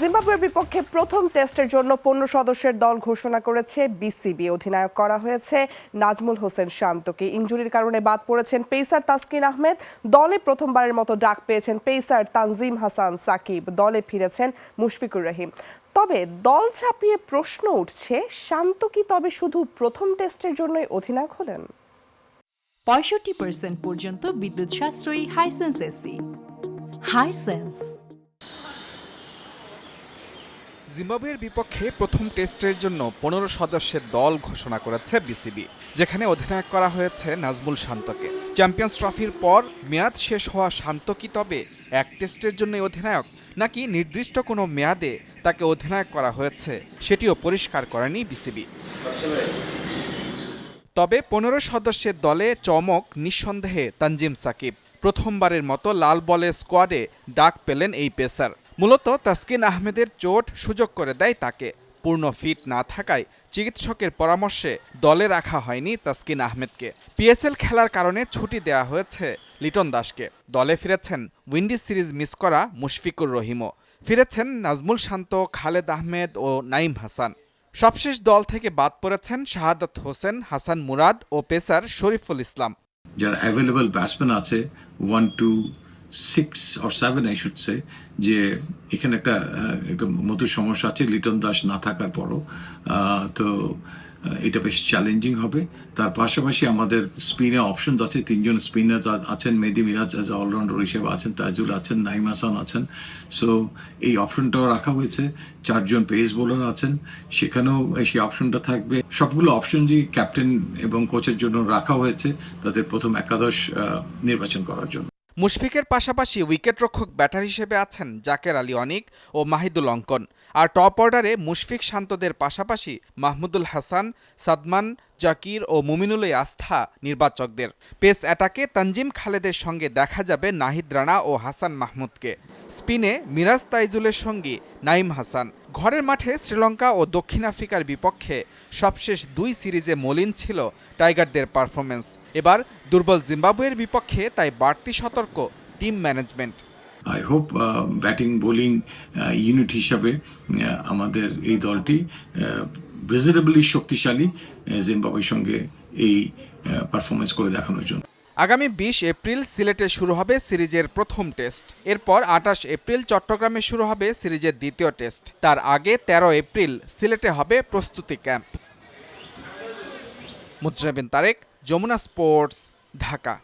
জিম্বাবুয়ের বিপক্ষে প্রথম টেস্টের জন্য পনেরো সদস্যের দল ঘোষণা করেছে বিসিবি। অধিনায়ক করা হয়েছে নাজমুল হোসেন শান্তকে। ইঞ্জুরির কারণে বাদ পড়েছেন পেসার তাসকিন আহমেদ। দলে প্রথমবারের মতো ডাক পেয়েছেন পেসার তানজিম হাসান সাকিব। দলে ফিরেছেন মুশফিকুর রহিম। তবে দল ছাপিয়ে প্রশ্ন উঠছে, শান্ত কি তবে শুধু প্রথম টেস্টের জন্যই অধিনায়ক হলেন? পঁয়ষট্টি পর্যন্ত বিদ্যুৎ সাশ্রয়ী হাইসেন্স এসি হাইসেন্স জিম্বাবুয়ের বিপক্ষে প্রথম টেস্টের জন্য পনেরো সদস্যের দল ঘোষণা করেছে বিসিবি, যেখানে অধিনায়ক করা হয়েছে নাজমুল শান্তকে। চ্যাম্পিয়ন্স ট্রফির পর মেয়াদ শেষ হওয়া শান্ত কি তবে এক টেস্টের জন্য অধিনায়ক, নাকি নির্দিষ্ট কোনো মেয়াদে তাকে অধিনায়ক করা হয়েছে সেটিও পরিষ্কার করেনি বিসিবি? তবে পনেরো সদস্যের দলে চমক নিঃসন্দেহে তানজিম সাকিব। প্রথমবারের মতো লাল বলের স্কোয়াডে ডাক পেলেন এই পেসার। মূলত তাসকিন আহমেদের চোট সুযোগ করে দেয় তাকে। পূর্ণ ফিট না থাকায় চিকিৎসকের পরামর্শে দলে রাখা হয়নি তাসকিন আহমেদকে। পিএসএল খেলার কারণে ছুটি দেওয়া হয়েছে লিটন দাসকে। দলে ফিরেছেন উইন্ডিজ সিরিজ মিস করা মুশফিকুর রহিমও। ফিরেছেন নাজমুল শান্ত, খালেদ আহমেদ ও নাইম হাসান। সবশেষ দল থেকে বাদ পড়েছেন শাহাদাত হোসেন, হাসান মুরাদ ও পেসার শরীফুল ইসলাম। যারা অ্যাভেলেবল ব্যাটসম্যান আছে one two six or seven I should say যে এখানে একটা একটা মধুর সমস্যা আছে, লিটন দাস না থাকার পরও। তো এটা বেশ চ্যালেঞ্জিং হবে। তার পাশাপাশি আমাদের স্পিনে অপশনস আছে, তিনজন স্পিনার আছেন, মেহেদি মিরাজ অ্যাজ অলরাউন্ডার হিসেবে আছেন, তাজুল আছেন, নাইম হাসান আছেন। সো এই অপশনটাও রাখা হয়েছে। চারজন পেস বোলার আছেন। সেখানেও সেই অপশনটা থাকবে। সবগুলো অপশনই ক্যাপ্টেন এবং কোচের জন্য রাখা হয়েছে, তাদের প্রথম একাদশ নির্বাচন করার জন্য। মুশফিকের পাশাপাশি উইকেটরক্ষক ব্যাটার হিসেবে আছেন জাকের আলী অনিক ও মাহিদুল অঙ্কন। আর টপ অর্ডারে মুশফিক শান্তদের পাশাপাশি মাহমুদুল হাসান, সাদমান, জাকির ও মুমিনুলই আস্থা নির্বাচকদের। পেস অ্যাটাকে তানজিম খালেদের সঙ্গে দেখা যাবে নাহিদ রানা ও হাসান মাহমুদকে। স্পিনে মিরাজ তাইজুলের সঙ্গী নাইম হাসান। ঘরের মাঠে শ্রীলঙ্কা ও দক্ষিণ আফ্রিকার বিপক্ষে সবশেষ দুই সিরিজে মলিন ছিল টাইগারদের পারফরমেন্স এবার দুর্বল জিম্বাবুয়ের বিপক্ষে তাই বাড়তি সতর্ক team management. I hope batting, bowling unit হিসাবে আমাদের এই দলটি ভিজিটেবলি শক্তিশালী জিম্বাবুয়ের সঙ্গে এই পারফরমেন্স করে দেখানোর জন্য। আগামী বিশ এপ্রিল সিলেটে শুরু হবে সিরিজের প্রথম টেস্ট। এরপর আঠাশ এপ্রিল চট্টগ্রামে শুরু হবে সিরিজের দ্বিতীয় টেস্ট। তার আগে ১৩ এপ্রিল সিলেটে হবে প্রস্তুতি ক্যাম্প। মুজরাবিন তারেক, যমুনা স্পোর্টস, ঢাকা।